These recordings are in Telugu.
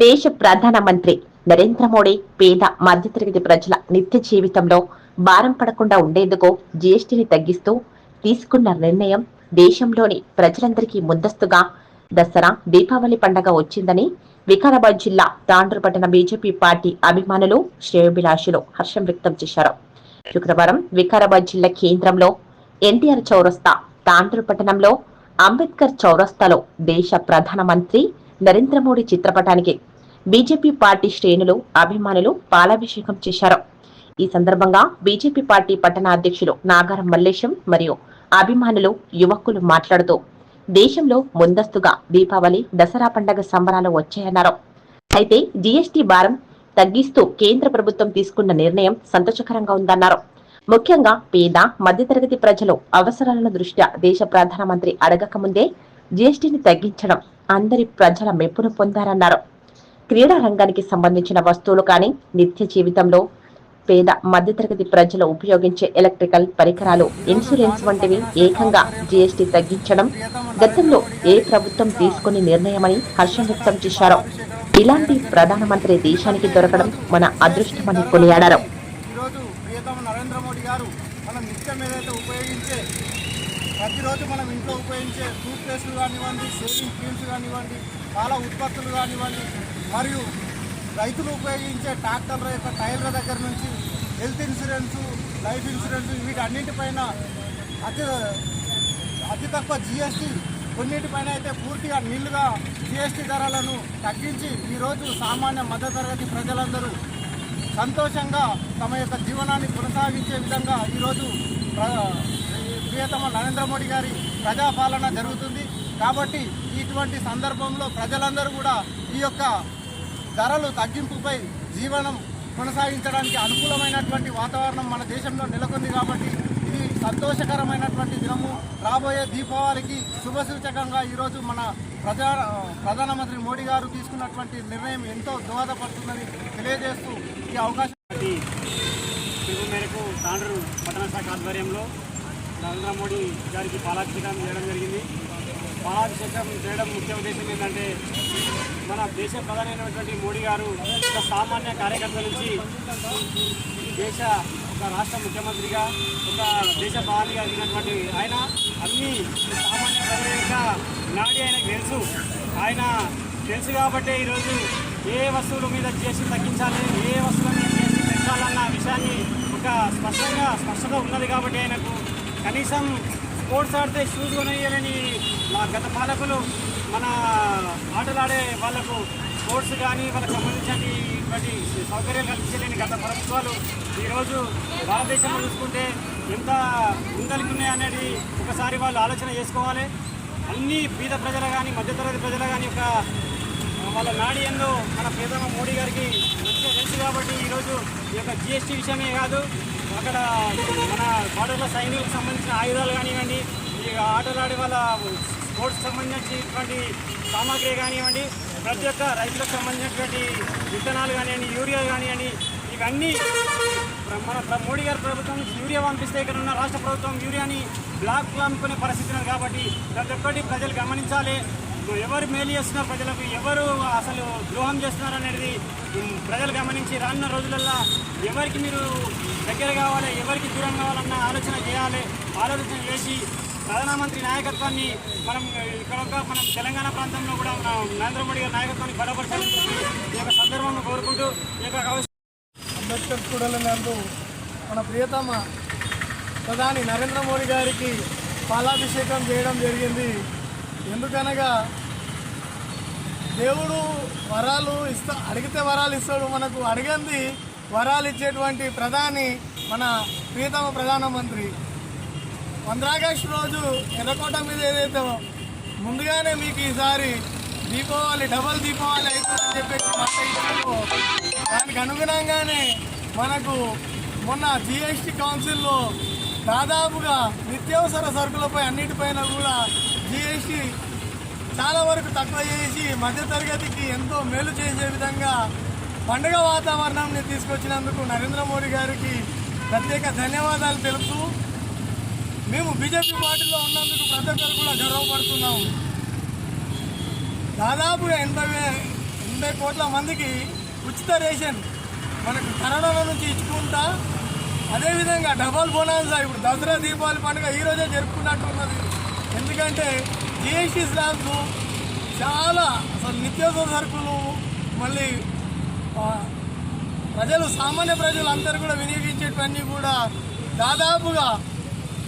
దేశ ప్రధానమంత్రి నరేంద్ర మోడీ పేద మధ్యతరగతి ప్రజల నిత్య జీవితంలో భారం పడకుండా ఉండేందుకు జీఎస్టీని తగ్గిస్తూ తీసుకున్న నిర్ణయం దేశంలోని ప్రజలందరికీ ముందస్తుగా దసరా దీపావళి పండగ వచ్చిందని వికారాబాద్ జిల్లా తాండ్రు పట్టణ బీజేపీ పార్టీ అభిమానులు శ్రేయోభిలాషులు హర్షం వ్యక్తం చేశారు. శుక్రవారం వికారాబాద్ జిల్లా కేంద్రంలో ఎన్టీఆర్ చౌరస్తా తాండ్రు పట్టణంలో అంబేద్కర్ చౌరస్తాలో దేశ ప్రధానమంత్రి నరేంద్ర మోడీ చిత్రపటానికి బీజేపీ పార్టీ శ్రేణులు అభిమానులు పాలాభిషేకం చేశారు. ఈ సందర్భంగా బీజేపీ పార్టీ పట్టణ అధ్యక్షులు నాగారం మల్లేశం మరియు అభిమానులు యువకులు మాట్లాడుతూ దేశంలో ముందస్తుగా దీపావళి దసరా పండగ సంబరాలు వచ్చాయన్నారు. అయితే జీఎస్టీ భారం తగ్గిస్తూ కేంద్ర ప్రభుత్వం తీసుకున్న నిర్ణయం సంతోషకరంగా ఉందన్నారు. ముఖ్యంగా పేద మధ్యతరగతి ప్రజలు అవసరాలను దృష్ట్యా దేశ ప్రధానమంత్రి అడగక ముందే జీఎస్టీని తగ్గించడం అందరి ప్రజల మెప్పును పొందారన్నారు. క్రీడా రంగానికి సంబంధించిన వస్తువులు కానీ నిత్య జీవితంలో పేద మధ్యతరగతి ప్రజలు ఉపయోగించే ఎలక్ట్రికల్ పరికరాలు ఇన్సూరెన్స్ వంటివి ఏకంగా జీఎస్టీ తగ్గించడం గతంలో ఏ ప్రభుత్వం తీసుకుని నిర్ణయమని హర్షం వ్యక్తం చేశారు. ఇలాంటి ప్రధానమంత్రి దేశానికి దొరకడం మన అదృష్టమని కొనియాడారు. ఈరోజు ప్రియతమ నరేంద్ర మోడీ గారు మనం నిత్యం ఏదైతే ఉపయోగించే ప్రతిరోజు మనం ఇంట్లో ఉపయోగించే టూత్ పేస్టులు కానివ్వండి షేవింగ్ క్రీమ్స్ కానివ్వండి పాల ఉత్పత్తులు కానివ్వండి మరియు రైతులు ఉపయోగించే ట్రాక్టర్ల యొక్క టైర్ల దగ్గర నుంచి హెల్త్ ఇన్సూరెన్స్ లైఫ్ ఇన్సూరెన్స్ వీటన్నింటిపైన అతి అతి తక్కువ జిఎస్టీ కొన్నిటిపైన అయితే పూర్తిగా నీళ్ళుగా జిఎస్టీ ధరలను తగ్గించి ఈరోజు సామాన్య మధ్యతరగతి ప్రజలందరూ సంతోషంగా తమ యొక్క జీవనాన్ని కొనసాగించే విధంగా ఈరోజు ప్ర- ప్రియతమ నరేంద్ర మోడీ గారి ప్రజాపాలన జరుగుతుంది. కాబట్టి ఇటువంటి సందర్భంలో ప్రజలందరూ కూడా ఈ యొక్క ధరలు తగ్గింపుపై జీవనం కొనసాగించడానికి అనుకూలమైనటువంటి వాతావరణం మన దేశంలో నెలకొంది కాబట్టి ఇది సంతోషకరమైనటువంటి దినము. రాబోయే దీపావళికి శుభసూచకంగా ఈరోజు మన ప్రజా ప్రధానమంత్రి మోడీ గారు తీసుకున్నటువంటి నిర్ణయం ఎంతో దోహదపడుతుందని తెలియజేస్తూ ఈ అవకాశం పిలుపు మేరకు తాండ్రు పట్టణ శాఖ ఆధ్వర్యంలో నరేంద్ర మోడీ గారికి పాలాభిషేకం చేయడం జరిగింది. పాలాభిషేకం చేయడం ముఖ్య ఉద్దేశం ఏంటంటే మన దేశ ప్రధానమైనటువంటి మోడీ గారు ఒక సామాన్య కార్యకర్త నుంచి దేశ ఒక రాష్ట్ర ముఖ్యమంత్రిగా ఒక దేశ ప్రధానిగా ఎదిగినటువంటి ఆయన అన్ని సామాన్య ప్రజల యొక్క నాడి ఆయనకు తెలుసు. ఆయన తెలుసు కాబట్టే ఈరోజు ఏ వస్తువుల మీద చేసి తగ్గించాలి ఏ వస్తువుల మీద చేసి పెంచాలన్న విషయాన్ని ఒక స్పష్టంగా స్పష్టత ఉన్నది కాబట్టి ఆయనకు కనీసం స్పోర్ట్స్ ఆడితే షూస్ కొనయ్యాలని మా గత పాలకులు మన ఆటలాడే వాళ్ళకు స్పోర్ట్స్ కానీ వాళ్ళకి సంబంధించినటువంటి సౌకర్యాలు కల్పించలేని గత ప్రభుత్వాలు ఈరోజు భారతదేశంలో చూసుకుంటే ఎంత ముందలికి ఉన్నాయి అనేది ఒకసారి వాళ్ళు ఆలోచన చేసుకోవాలి. అన్ని బీద ప్రజలు కానీ మధ్యతరగతి ప్రజలు కానీ ఒక వాళ్ళ నాడి ఏందో మన ప్రియతమ మోడీ గారికి మంచిగా తెలుసు కాబట్టి ఈరోజు ఈ యొక్క జిఎస్టీ విషయమే కాదు అక్కడ మన బార్డర్ల సైనికులకు సంబంధించిన ఆయుధాలు కానివ్వండి ఈ ఆటలు ఆడే వాళ్ళ స్పోర్ట్స్ సంబంధించినటువంటి సామాగ్రి కానివ్వండి ప్రతి ఒక్క రైతులకు సంబంధించినటువంటి విత్తనాలు కానివ్వండి యూరియా కానివ్వండి ఇవన్నీ మన మోడీ గారి ప్రభుత్వం యూరియా పంపిస్తే ఇక్కడ ఉన్న రాష్ట్ర ప్రభుత్వం యూరియాని బ్లాక్ అమ్ముకునే పరిస్థితి ఉన్నది కాబట్టి ప్రతి ఒక్కటి ప్రజలు గమనించాలి. ఎవరు మేలు చేస్తున్నారు ప్రజలకు ఎవరు అసలు ద్రోహం చేస్తున్నారు అనేది ప్రజలు గమనించి రానున్న రోజులల్లో ఎవరికి మీరు దగ్గర కావాలి ఎవరికి దూరం కావాలన్న ఆలోచన చేయాలి ఆలోచన చేసి ప్రధానమంత్రి నాయకత్వాన్ని మనం ఇక్కడ ఒక మనం తెలంగాణ ప్రాంతంలో కూడా నరేంద్ర మోడీ గారి నాయకత్వాన్ని బలపరచాలని ఈ యొక్క సందర్భంలో కోరుకుంటూ ఈ యొక్క అంబేద్కర్ కూడలి నందు మన ప్రియతమ ప్రధాని నరేంద్ర మోడీ గారికి పాలాభిషేకం చేయడం జరిగింది. ఎందుకనగా దేవుడు వరాలు ఇస్తా అడిగితే వరాలు ఇస్తాడు మనకు అడిగింది వరాలు ఇచ్చేటువంటి ప్రధాని మన ప్రియతమ ప్రధానమంత్రి. పంద్రాగస్టు రోజు ఎర్రకోట మీద ఏదైతే ముందుగానే మీకు ఈసారి దీపావళి డబల్ దీపావళి అవుతుందని చెప్పేసి మాట దానికి అనుగుణంగానే మనకు మొన్న జిఎస్టి కౌన్సిల్లో దాదాపుగా నిత్యావసర సరుకులపై అన్నిటిపైన కూడా జిఎస్టి చాలా వరకు తక్కువ చేసి మధ్యతరగతికి ఎంతో మేలు చేసే విధంగా పండుగ వాతావరణాన్ని తీసుకొచ్చినందుకు నరేంద్ర మోడీ గారికి ప్రత్యేక ధన్యవాదాలు తెలుపుతూ మేము బీజేపీ పార్టీలో ఉన్నందుకు ప్రతి ఒక్కరు కూడా గర్వపడుతున్నాము. దాదాపుగా ఎనభై ఎనభై కోట్ల మందికి ఉచిత రేషన్ మనకు కరోనా నుంచి ఇచ్చుకుంటా అదేవిధంగా డబల్ బోనాన్సా ఇప్పుడు దసరా దీపావళి పండుగ ఈరోజే జరుపుకున్నట్టు ఉన్నది ఎందుకంటే జిఎస్టీ స్లాబ్స్ చాలా అసలు నిత్యావసర సరుకులు మళ్ళీ ప్రజలు సామాన్య ప్రజలు అందరూ కూడా వినియోగించేటివన్నీ కూడా దాదాపుగా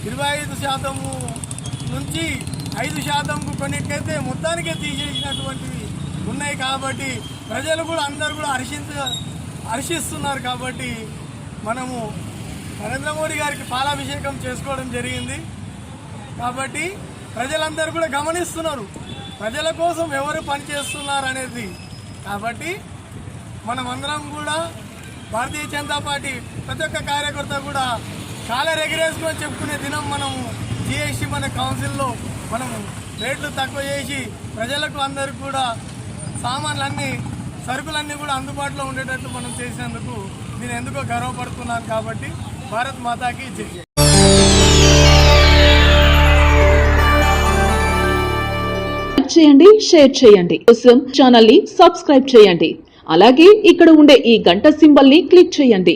ఇరవై ఐదు శాతము నుంచి ఐదు శాతంకు కొన్నిటికైతే మొత్తానికే తీసేసినటువంటివి ఉన్నాయి కాబట్టి ప్రజలు కూడా అందరూ కూడా హర్షించ హర్షిస్తున్నారు కాబట్టి మనము నరేంద్ర మోడీ గారికి పాలాభిషేకం చేసుకోవడం జరిగింది. కాబట్టి ప్రజలందరూ కూడా గమనిస్తున్నారు. ప్రజల కోసం ఎవరు పనిచేస్తున్నారు అనేది. కాబట్టి మనమందరం కూడా భారతీయ జనతా పార్టీ ప్రతి ఒక్క కార్యకర్త కూడా చాలా ఎగరేసుకొని చెప్పుకునే దినం మనం జిఎస్టీ మన కౌన్సిల్లో మనం రేట్లు తక్కువ చేసి ప్రజలకు అందరికి కూడా సామాన్లన్నీ సరుకులన్నీ కూడా అందుబాటులో ఉండేటట్లు మనం చేసినందుకు నేను ఎందుకో గర్వపడుతున్నాను కాబట్టి భారత్ మాతాకి జై చేయండి షేర్ చేయండి. కోసం ఛానల్ని సబ్స్క్రైబ్ చేయండి. అలాగే ఇక్కడ ఉండే ఈ గంట సింబల్ని క్లిక్ చేయండి.